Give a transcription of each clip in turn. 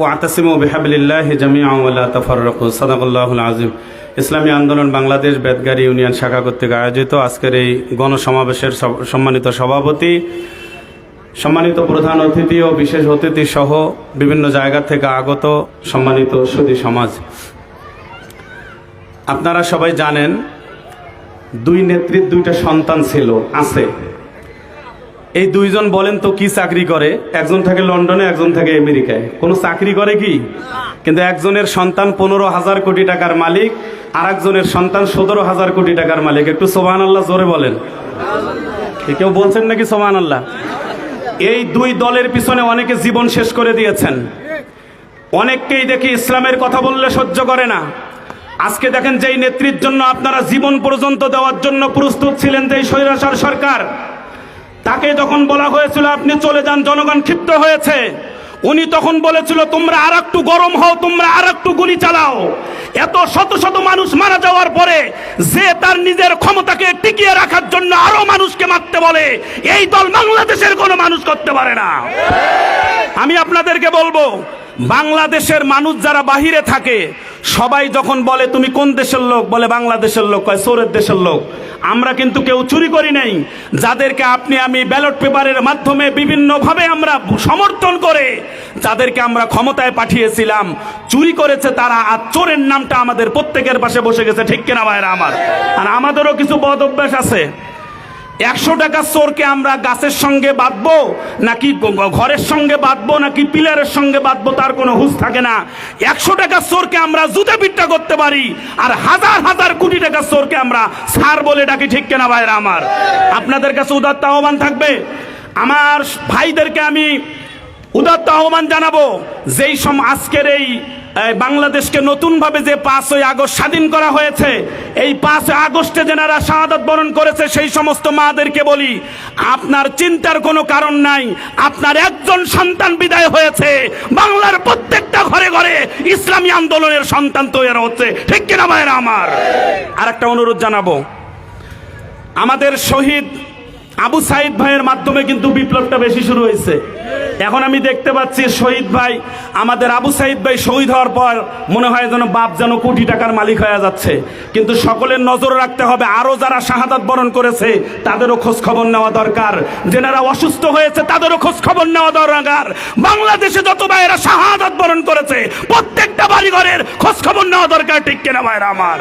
ওয়াতাসিমু বিহাবিল্লাহ জামিআ ওয়ালা তাফাররাকু। সাদাকাল্লাহুল আযীম। ইসলামী আন্দোলন বাংলাদেশ বেদগাড়ি ইউনিয়ন শাখা কর্তৃক আয়োজিত আজকের এই গণসমাবেশের সম্মানিত সভাপতি, সম্মানিত প্রধান অতিথি ও বিশেষ অতিথি সহ বিভিন্ন জায়গা থেকে আগত সম্মানিত সুদী সমাজ। আপনারা সবাই জানেন, দুই নেত্রীর দুইটা সন্তান ছিল, আছে। এই দুইজন বলেন তো কি চাকরি করে? একজন থাকে লন্ডনে, একজন থাকে আমেরিকায়। কোনো চাকরি করে কি? কিন্তু একজনের সন্তান পনেরো হাজার কোটি টাকার মালিক আর একজনের সন্তান সতেরো হাজার কোটি টাকার মালিক। একটু সোহান আল্লাহ জোরে বলেন। কেউ বলছেন নাকি সোহান আল্লাহ এই দুই দলের পিছনে অনেকে জীবন শেষ করে দিয়েছেন। অনেককেই দেখি ইসলামের কথা বললে সহ্য করে না। আজকে দেখেন যেই নেত্রীর জন্য আপনারা জীবন পর্যন্ত দেওয়ার জন্য প্রস্তুত ছিলেন, যেই স্বৈরাচার সরকার। তাকে যখন বলা হয়েছিল, আপনি চলে যান, জনগণ ক্ষিপ্ত হয়েছে। উনি তখন বলেছিল, তোমরা আর একটু গরম হও, তোমরা আর একটু গুলি চালাও। এত শত শত মানুষ মারা যাওয়ার পরে যে তার নিজের ক্ষমতাকে টিকিয়ে রাখার জন্য আরও মানুষকে মারতে বলে, এই দল বাংলাদেশের কোনো মানুষ করতে পারে না। আমি আপনাদেরকে বলব, বাংলাদেশের মানুষ যারা বাহিরে থাকে সবাই যখন বলে, তুমি কোন দেশের লোক? বলে, বাংলাদেশের লোক। কয়, সোরের দেশের লোক। আমরা কিন্তু কেউ চুরি করি নাই। যাদেরকে আপনি আমি ব্যালট পেপারের মাধ্যমে বিভিন্নভাবে আমরা সমর্থন করে, যাদেরকে আমরা ক্ষমতায় পাঠিয়েছিলাম, চুরি করেছে তারা, আর চোরের নামটা আমাদের প্রত্যেকের পাশে বসে গেছে। ঠিক কিনা ভাইরা আমার? আর আমাদেরও কিছু বদ অভ্যাস আছে। একশো টাকা চোরকে আমরা গাছের সঙ্গে বাঁধবো? নাকি ঘরের সঙ্গে বাঁধবো? নাকি পিলারের সঙ্গে বাঁধবো? তার কোনো হুঁশ থাকে না। একশো টাকা চোরকে আমরা জুতে পিঠটা করতে পারি, আর হাজার হাজার কোটি টাকা চোরকে আমরা সার বলে ডাকি, ঠিক কেনা ভাইরা আমার? আপনাদের কাছে উদাত্ত আহ্বান থাকবে। আমার ভাইদেরকে আমি উদাত্ত আহ্বান জানাব, যেই সম আজকের এই এই বাংলাদেশকে নতুনভাবে যে পাঁচই আগস্ট স্বাধীন করা হয়েছে, এই পাঁচ আগস্টে যেনারা শাহাদত বরণ করেছে, সেই সমস্ত মাদেরকে বলি, আপনার চিন্তার কোনো কারণ নাই, আপনার একজন সন্তান বিদায় হয়েছে, বাংলার প্রত্যেকটা ঘরে ঘরে ইসলামী আন্দোলনের সন্তান তৈরি হচ্ছে, ঠিক কিনা ভাইরা আমার? আর একটা অনুরোধ জানাব, আমাদের শহীদ আবু সাইদ ভাইয়ের মাধ্যমে কিন্তু বিপ্লবটা বেশি শুরু হয়েছে। এখন আমি দেখতে পাচ্ছি শহীদ ভাই, আমাদের আবু সাইদ ভাই শহীদ হওয়ার পর মনে হয় যেন বাপ যেন কোটি টাকার মালিক হয়ে যাচ্ছে। কিন্তু সকলের নজর রাখতে হবে আরও যারা শাহাদাত বরণ করেছে, তাদেরও খোঁজ খবর নেওয়া দরকার। যেনারা অসুস্থ হয়েছে, তাদেরও খোঁজ খবর নেওয়া দরকার। বাংলাদেশে যত ভাইয়েরা শাহাদাত বরণ করেছে, প্রত্যেকটা বাড়ি ঘরের খোঁজ খবর নেওয়া দরকার, ঠিক কেনা ভাইরা আমার?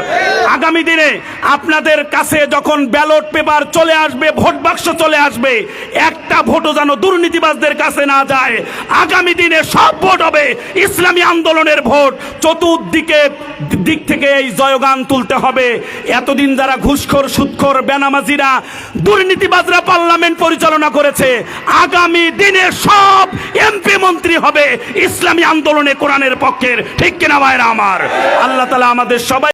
আগামী দিনে আপনাদের কাছে যখন ব্যালট পেপার চলে আসবে, ভোট বাক্স চলে আসবে, একটা ভোটও যেন দুর্নীতিবাজদের কাছে না যায়, আগামী দিনে সব ভোট হবে। ইসলামী আন্দোলনের ভোট, চতুর্দিকে দিক থেকে এই জয়গান তুলতে হবে। এতদিন যারা ঘুষখোর, সুদখোর, বেনামাজিরা, দুর্নীতিবাজরা পার্লামেন্ট পরিচালনা করেছে, আগামী দিনে সব এমপি মন্ত্রী হবে। ইসলামী আন্দোলনে কোরআনের পক্ষের, ঠিক কিনা ভাইরা আমার? আল্লাহ তালা আমাদের সবাই